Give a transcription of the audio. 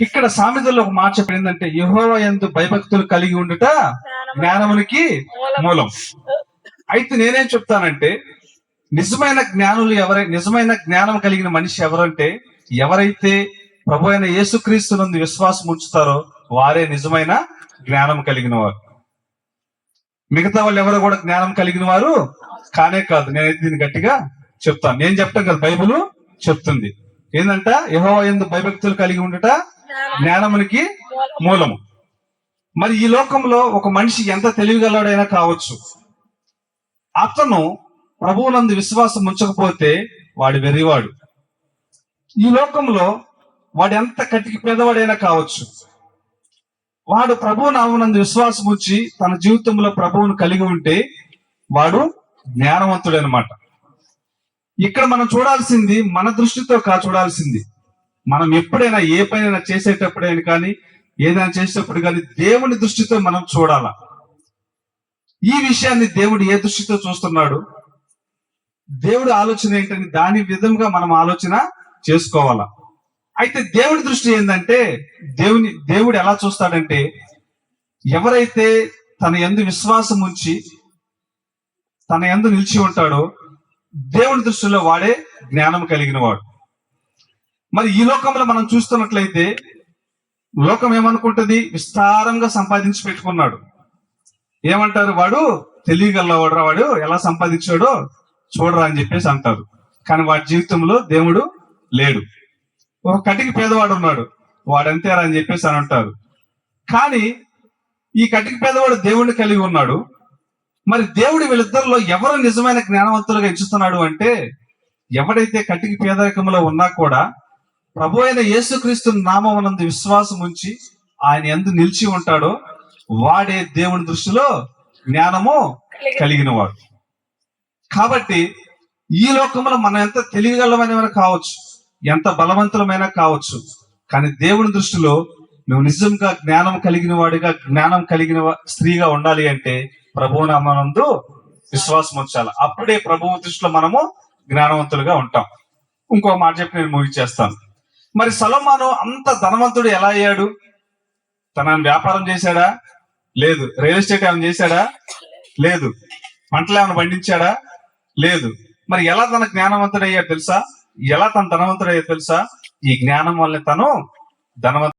ఇక్కడ సామెతల్లో ఒక మాట చెప్పిన ఏంటంటే యహోవ ఎందు భయభక్తులు కలిగి ఉండుట జ్ఞానమునికి మూలం. అయితే నేనేం చెప్తానంటే నిజమైన జ్ఞానులు ఎవరై నిజమైన జ్ఞానం కలిగిన మనిషి ఎవరంటే ఎవరైతే ప్రభు అయిన యేసుక్రీస్తు నందు విశ్వాసం ఉంచుతారో వారే నిజమైన జ్ఞానం కలిగిన వారు. మిగతా వాళ్ళు ఎవరు కూడా జ్ఞానం కలిగిన వారు కానే కాదు. నేనైతే దీన్ని గట్టిగా చెప్తాను. నేను చెప్తాను కదా బైబుల్ చెప్తుంది. ఏంటంట? యహో ఎందు భయభక్తులు కలిగి ఉండుట జ్ఞానమునికి మూలము. మరి ఈ లోకంలో ఒక మనిషి ఎంత తెలివిగలడైనా కావచ్చు. అతను ప్రభువునందు విశ్వాసం ఉంచకపోతే వాడు వెర్రివాడు. ఈ లోకంలో వాడు ఎంత కటికి పేదవాడైనా కావచ్చు. వాడు ప్రభువు నామనందు విశ్వాసం ఉంచి తన జీవితంలో ప్రభువును కలిగి ఉంటే వాడు జ్ఞానవంతుడు అనమాట ఇక్కడ మనం చూడాల్సింది మన దృష్టితో కా చూడాల్సింది. మనం ఎప్పుడైనా ఏ పనైనా చేసేటప్పుడైనా కానీ ఏదైనా చేసేటప్పుడు కానీ దేవుని దృష్టితో మనం చూడాల? ఈ విషయాన్ని దేవుడు ఏ దృష్టితో చూస్తున్నాడు? దేవుడి ఆలోచన ఏంటని దాని విధంగా మనం ఆలోచన చేసుకోవాలా? అయితే దేవుడి దృష్టి ఏంటంటే దేవుని దేవుడు ఎలా చూస్తాడంటే ఎవరైతే తన ఎందు విశ్వాసం ఉంచి తన ఎందు నిలిచి ఉంటాడో దేవుని దృష్టిలో వాడే జ్ఞానం కలిగిన వాడు మరి ఈ లోకంలో మనం చూస్తున్నట్లయితే లోకం ఏమనుకుంటది? విస్తారంగా సంపాదించి పెట్టుకున్నాడు. ఏమంటారు వాడు? తెలియగలవాడు వాడు. ఎలా సంపాదించాడో చూడరా అని చెప్పేసి అంటారు. కానీ వాడి జీవితంలో దేవుడు లేడు. ఒక కటికి పేదవాడు ఉన్నాడు. వాడంతేరా అని చెప్పేసి అని అంటారు. కానీ ఈ కటికి పేదవాడు దేవుడిని కలిగి ఉన్నాడు. మరి దేవుడు వీళ్ళిద్దరిలో ఎవరు నిజమైన జ్ఞానవంతులుగా ఎంచుతున్నాడు అంటే ఎవడైతే కటికి పేదరికంలో ఉన్నా కూడా ప్రభు అయిన యేసుక్రీస్తు నామమునందు విశ్వాసం ఉంచి ఆయన ఎందు నిలిచి ఉంటాడో వాడే దేవుని దృష్టిలో జ్ఞానము కలిగిన వాడు. కాబట్టి ఈ లోకంలో మనం ఎంత తెలియగలమైనమైనా కావచ్చు ఎంత బలవంతులమైనా కావచ్చు కానీ దేవుని దృష్టిలో నువ్వు నిజంగా జ్ఞానం కలిగిన వాడిగా జ్ఞానం కలిగిన స్త్రీగా ఉండాలి అంటే ప్రభువు నామనందు విశ్వాసం ఉంచాలి. అప్పుడే ప్రభువు దృష్టిలో మనము జ్ఞానవంతులుగా ఉంటాం. ఇంకో మాట చెప్పి నేను ముగిచేస్తాను. మరి సలమాను అంత ధనవంతుడు ఎలా అయ్యాడు? తన వ్యాపారం చేశాడా? లేదు. రియల్ ఎస్టేట్ ఏమైనా చేశాడా? లేదు. పంటలు ఏమైనా పండించాడా? లేదు. మరి ఎలా తన జ్ఞానవంతుడయ్యాడు తెలుసా? ఎలా తన ధనవంతుడయ్యాడు తెలుసా? ఈ జ్ఞానం వల్ల తను ధనవంతుడు